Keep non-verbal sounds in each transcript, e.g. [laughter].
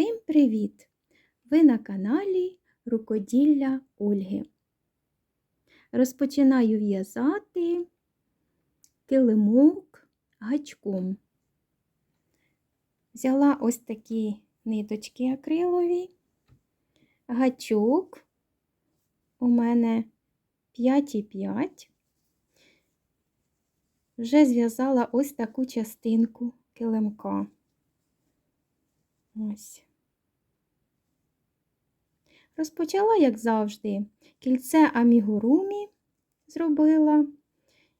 Всім привіт! Ви на каналі Рукоділля Ольги. Розпочинаю в'язати килимок гачком. Взяла ось такі ниточки акрилові, гачок у мене 5,5. Вже зв'язала ось таку частинку килимка. Ось. Розпочала, як завжди, кільце амігурумі зробила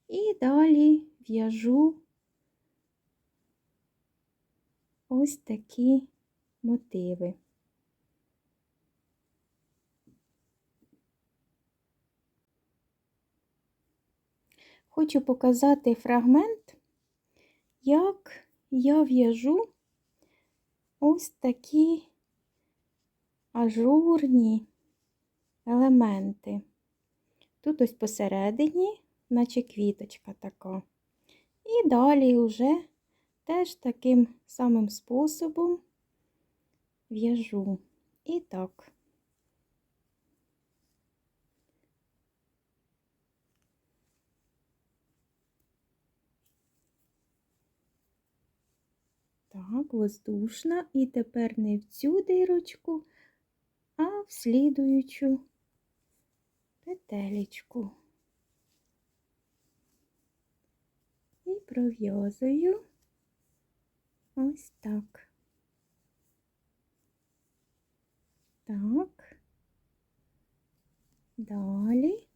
і далі в'яжу ось такі мотиви. Хочу показати фрагмент, як я в'яжу ось такі ажурні елементи. Тут ось посередині, наче квіточка така. І далі вже теж таким самим способом в'яжу. І так. Так, воздушна. І тепер не в цю дирочку, а в слідуючу петелечку. І пров'язую ось так. Так, далі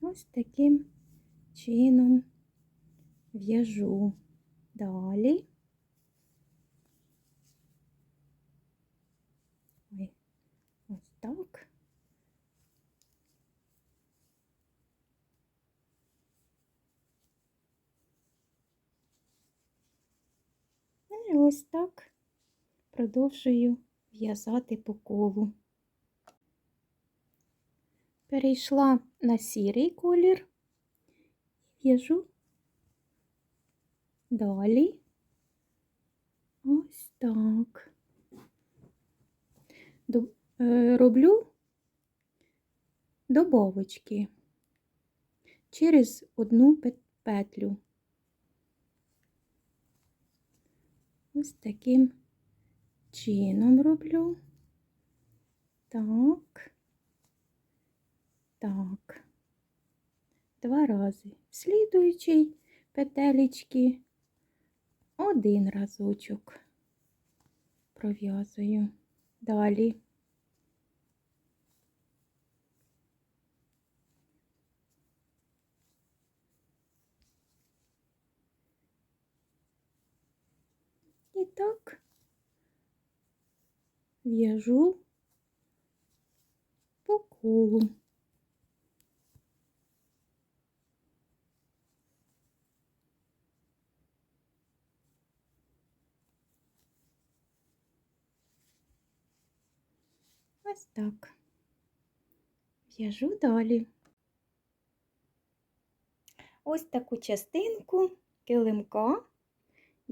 ось таким чином в'яжу далі. Ой, ось так. І ось так продовжую в'язати по колу. Перейшла на сірий колір, в'яжу Далі ось так. Е, роблю добавочки через одну петлю. Ось таким чином роблю. Так, так, два рази. Слідуючий петелечки один разочок пров'язую далі. Так в'яжу по колу. Ось так. В'яжу далі. Ось таку частинку килимка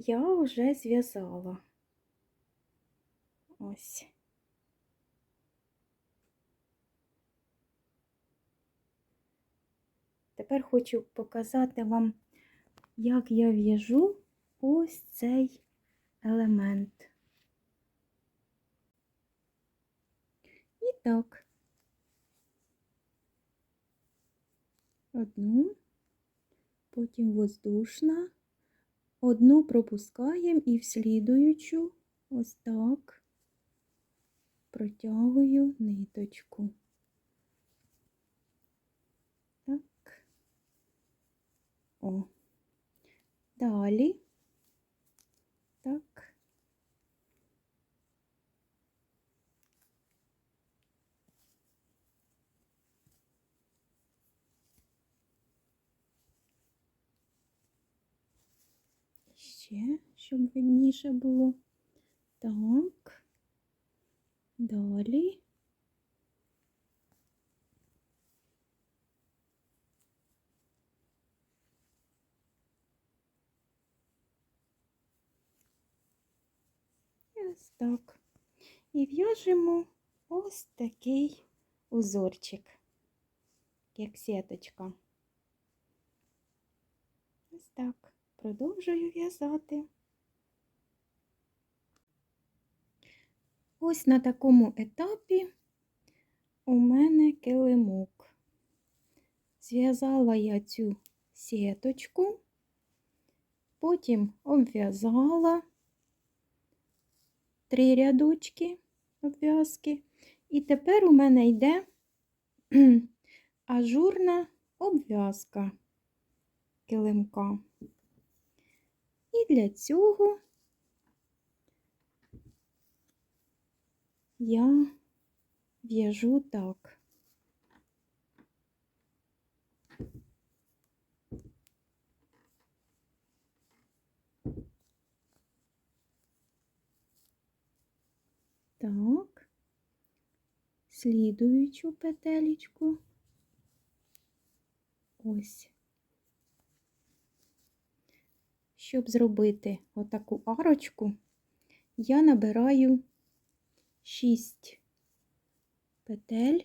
я вже зв'язала. Ось. Тепер хочу показати вам, як я в'яжу ось цей елемент. І так. Одну, потім воздушна, одну пропускаємо і в слідуючу ось так протягую ниточку. Так. О. Далі так. Ще, щоб видніше було. Так, далі. Ось так. І в'яжемо ось такий узорчик, як сіточка. Ось так. Продовжую в'язати. Ось на такому етапі у мене килимок. Зв'язала я цю сіточку, потім обв'язала три рядочки обв'язки, і тепер у мене йде [clears throat] ажурна обв'язка килимка. Для цього я в'яжу так. Так, слідуючу петелечку. Ось. Щоб зробити отаку арочку, я набираю 6 петель.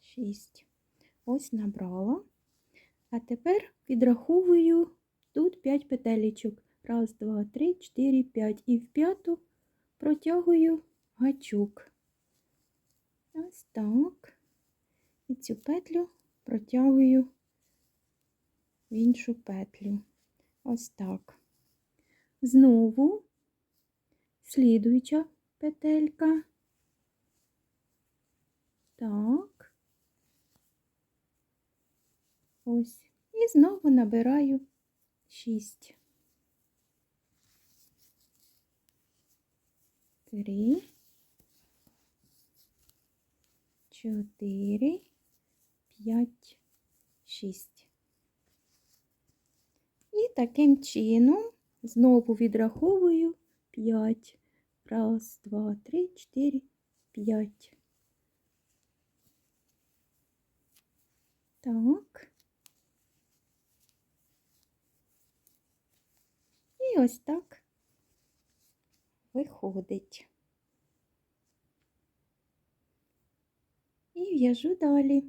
Шість. Ось набрала. А тепер підраховую тут 5 петелечок. Раз, два, три, чотири, п'ять. І в п'яту протягую гачок. Ось так. І цю петлю протягую в іншу петлю. Ось так. Знову слідуюча петелька. Так. Ось. І знову набираю 6. Три, чотири, п'ять, шість. І таким чином знову відраховую 5. Раз, два, три, чотири, п'ять. Так. І ось так виходить. І в'яжу далі.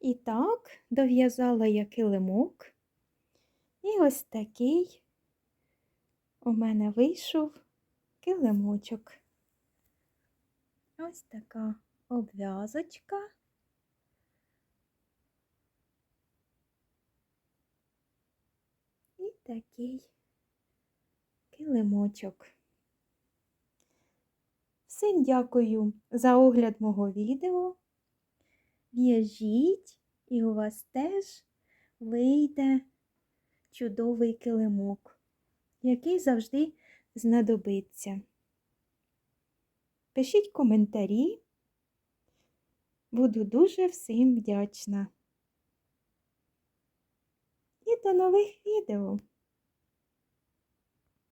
І так, дов'язала я килимок. І ось такий у мене вийшов килимочок. Ось така обв'язочка. І такий килимочок. Всім дякую за огляд мого відео. В'яжіть, і у вас теж вийде чудовий килимок, який завжди знадобиться. Пишіть коментарі, буду дуже всім вдячна. І до нових відео!